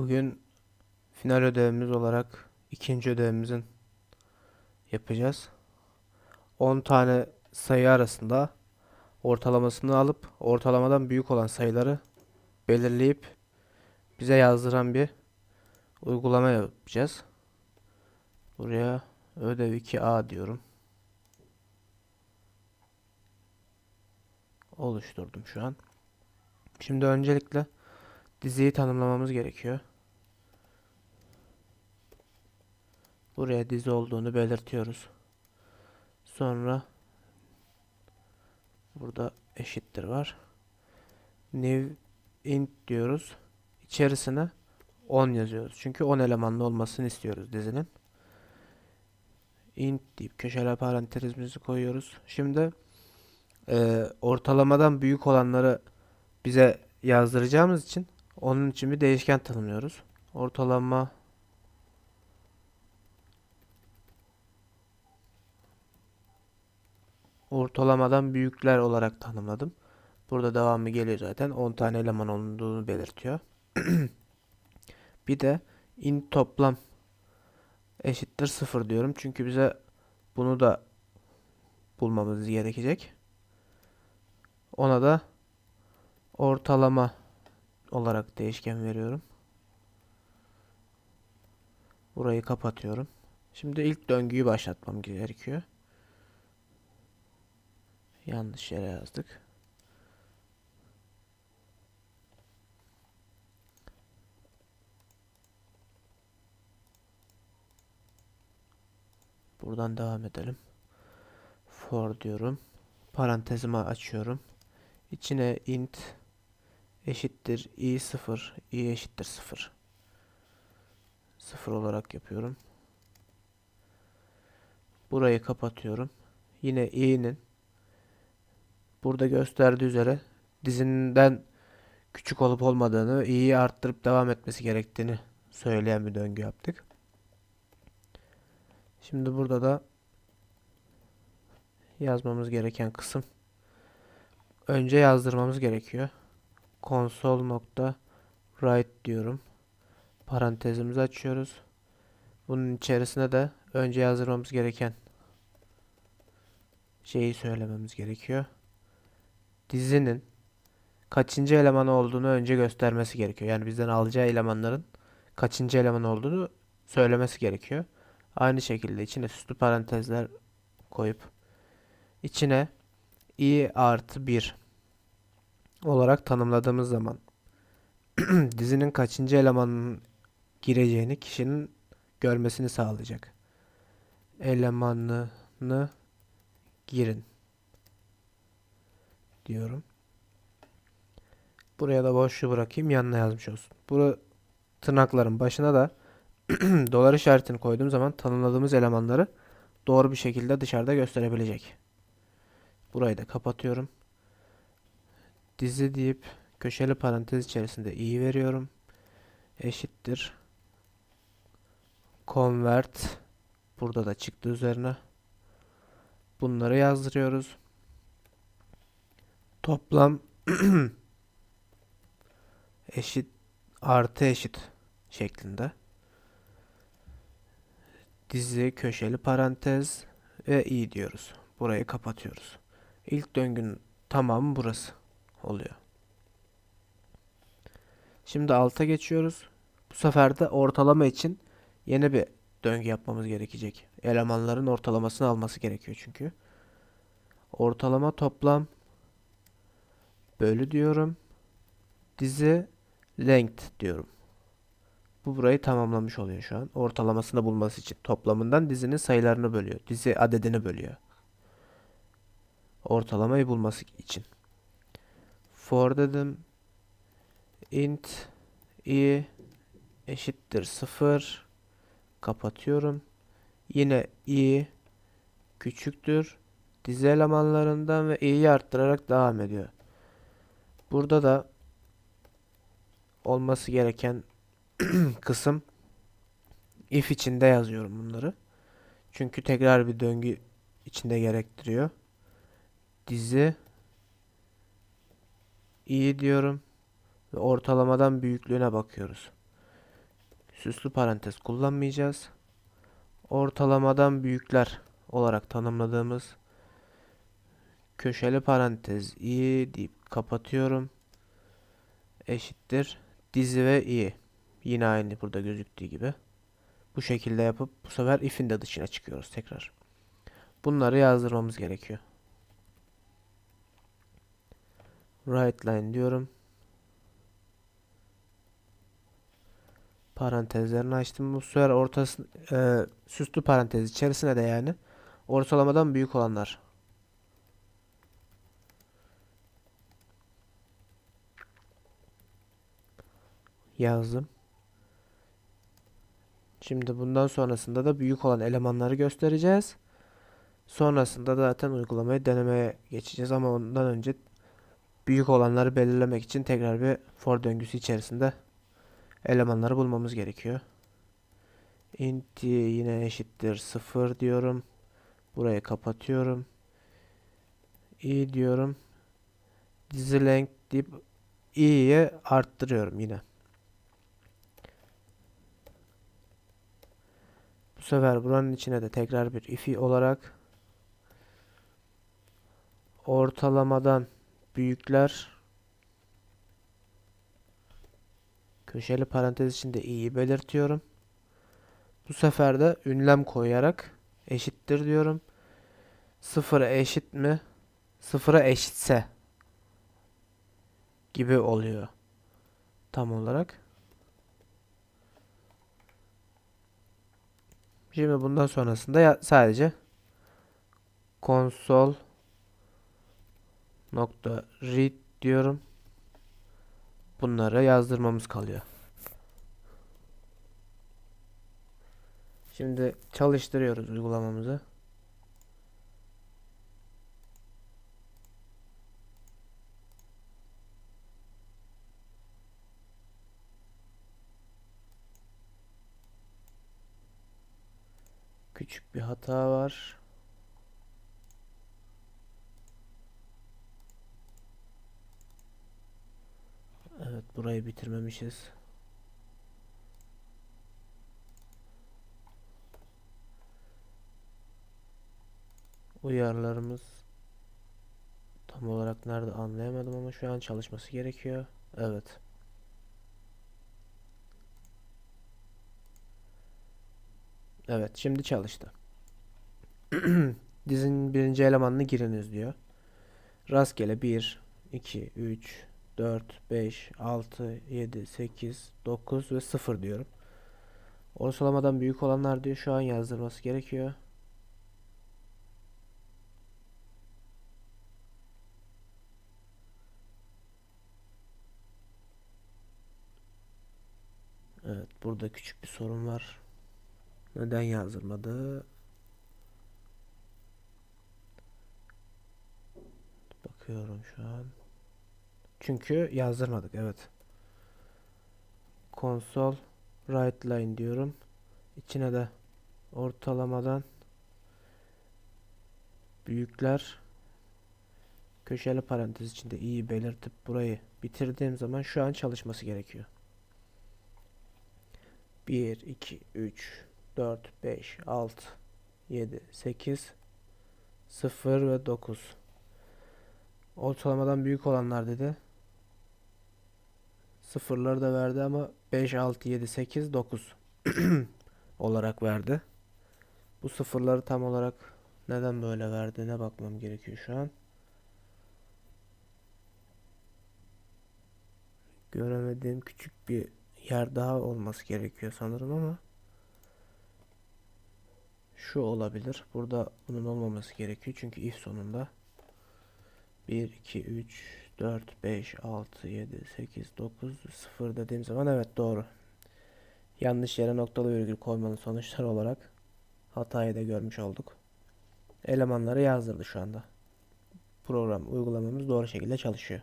Bugün final ödevimiz olarak ikinci ödevimizin yapacağız. 10 tane sayı arasında ortalamasını alıp ortalamadan büyük olan sayıları belirleyip bize yazdıran bir uygulama yapacağız. Buraya ödev 2A diyorum. Oluşturdum şu an. Şimdi öncelikle diziyi tanımlamamız gerekiyor. Buraya dizi olduğunu belirtiyoruz. Sonra burada eşittir var. New int diyoruz. İçerisine 10 yazıyoruz. Çünkü 10 elemanlı olmasını istiyoruz dizinin. int deyip köşeler parantezimizi koyuyoruz. Şimdi e, ortalamadan büyük olanları bize yazdıracağımız için onun için bir değişken tanımlıyoruz. Ortalama ortalamadan büyükler olarak tanımladım. Burada devamı geliyor zaten. 10 tane eleman olduğunu belirtiyor. Bir de int toplam eşittir 0 diyorum. Çünkü bize bunu da bulmamız gerekecek. Ona da ortalama olarak değişken veriyorum. Burayı kapatıyorum. Şimdi ilk döngüyü başlatmam gerekiyor. Yanlış yere yazdık. Buradan devam edelim. For diyorum. Parantezimi açıyorum. İçine int eşittir i0, i eşittir 0. 0 olarak yapıyorum. Burayı kapatıyorum. Yine i'nin burada gösterdiği üzere dizinden küçük olup olmadığını, i'yi arttırıp devam etmesi gerektiğini söyleyen bir döngü yaptık. Şimdi burada da yazmamız gereken kısım önce yazdırmamız gerekiyor. Console nokta write diyorum. Parantezimizi açıyoruz. Bunun içerisine de önce yazdırmamız gereken şeyi söylememiz gerekiyor. Dizinin kaçıncı eleman olduğunu önce göstermesi gerekiyor. Yani bizden alacağı elemanların kaçıncı eleman olduğunu söylemesi gerekiyor. Aynı şekilde içine süslü parantezler koyup içine i artı 1 olarak tanımladığımız zaman dizinin kaçıncı elemanın gireceğini kişinin görmesini sağlayacak. Elemanını girin diyorum. Buraya da boşluğu bırakayım yanına yazmış olsun. Bu tırnakların başına da dolar işaretini koyduğum zaman tanımladığımız elemanları doğru bir şekilde dışarıda gösterebilecek. Burayı da kapatıyorum. Dizi deyip köşeli parantez içerisinde i veriyorum. Eşittir. Convert. Burada da çıktı üzerine. Bunları yazdırıyoruz. Toplam eşit artı eşit şeklinde. Dizi köşeli parantez ve i diyoruz. Burayı kapatıyoruz. İlk döngünün tamamı burası oluyor. Şimdi alta geçiyoruz. Bu sefer de ortalama için yeni bir döngü yapmamız gerekecek. Elemanların ortalamasını alması gerekiyor çünkü. Ortalama toplam bölü diyorum. Dizi length diyorum. Bu burayı tamamlamış oluyor şu an. Ortalamasını bulması için. Toplamından dizinin sayılarını bölüyor. Dizi adedini bölüyor. Ortalamayı bulması için. For dedim. int i eşittir 0 kapatıyorum. Yine i küçüktür. Dizi elemanlarından ve i'yi arttırarak devam ediyor. Burada da olması gereken kısım if içinde yazıyorum bunları. Çünkü tekrar bir döngü içinde gerektiriyor. Dizi iyi diyorum ve ortalamadan büyüklüğüne bakıyoruz. Süslü parantez kullanmayacağız. Ortalamadan büyükler olarak tanımladığımız köşeli parantez i deyip kapatıyorum. Eşittir dizi ve i. Yine aynı burada gözüktüğü gibi. Bu şekilde yapıp bu sefer if'in de dışına çıkıyoruz tekrar. Bunları yazdırmamız gerekiyor. Right line diyorum. Parantezlerini açtım. Bu sefer ortası e, süslü parantez içerisine de yani ortalamadan büyük olanlar. Yazdım. Şimdi bundan sonrasında da büyük olan elemanları göstereceğiz. Sonrasında da zaten uygulamayı denemeye geçeceğiz ama ondan önce büyük olanları belirlemek için tekrar bir for döngüsü içerisinde elemanları bulmamız gerekiyor. int yine eşittir 0 diyorum. Burayı kapatıyorum. i diyorum. Dizi length deyip i'ye arttırıyorum yine. Bu sefer buranın içine de tekrar bir ifi olarak ortalamadan büyükler köşeli parantez içinde i'yi belirtiyorum. Bu sefer de ünlem koyarak eşittir diyorum. Sıfıra eşit mi? Sıfıra eşitse gibi oluyor tam olarak. Şimdi bundan sonrasında ya sadece konsol nokta read diyorum. Bunları yazdırmamız kalıyor. Şimdi çalıştırıyoruz uygulamamızı. Küçük bir hata var. Evet burayı bitirmemişiz. Uyarlarımız tam olarak nerede anlayamadım ama şu an çalışması gerekiyor. Evet. Evet şimdi çalıştı. Dizinin birinci elemanını giriniz diyor. Rastgele 1, 2, 3, 4, 5, 6, 7, 8, 9 ve 0 diyorum. Ortalamadan büyük olanlar diyor şu an yazdırması gerekiyor. Evet burada küçük bir sorun var. Neden yazdırmadı? Bakıyorum şu an. Çünkü yazdırmadık evet. Konsol right line diyorum. İçine de ortalamadan büyükler köşeli parantez içinde iyi belirtip burayı bitirdiğim zaman şu an çalışması gerekiyor. 1 2 3 4 5 6 7 8 0 ve 9 Ortalamadan büyük olanlar dedi. Sıfırları da verdi ama 5, 6, 7, 8, 9 olarak verdi. Bu sıfırları tam olarak neden böyle verdiğine bakmam gerekiyor şu an. Göremediğim küçük bir yer daha olması gerekiyor sanırım ama şu olabilir. Burada bunun olmaması gerekiyor çünkü if sonunda 1, 2, 3, 4, 5, 6, 7, 8, 9, 0 dediğim zaman evet doğru. Yanlış yere noktalı virgül koymanın sonuçları olarak hatayı da görmüş olduk. Elemanları yazdırdı şu anda. Program uygulamamız doğru şekilde çalışıyor.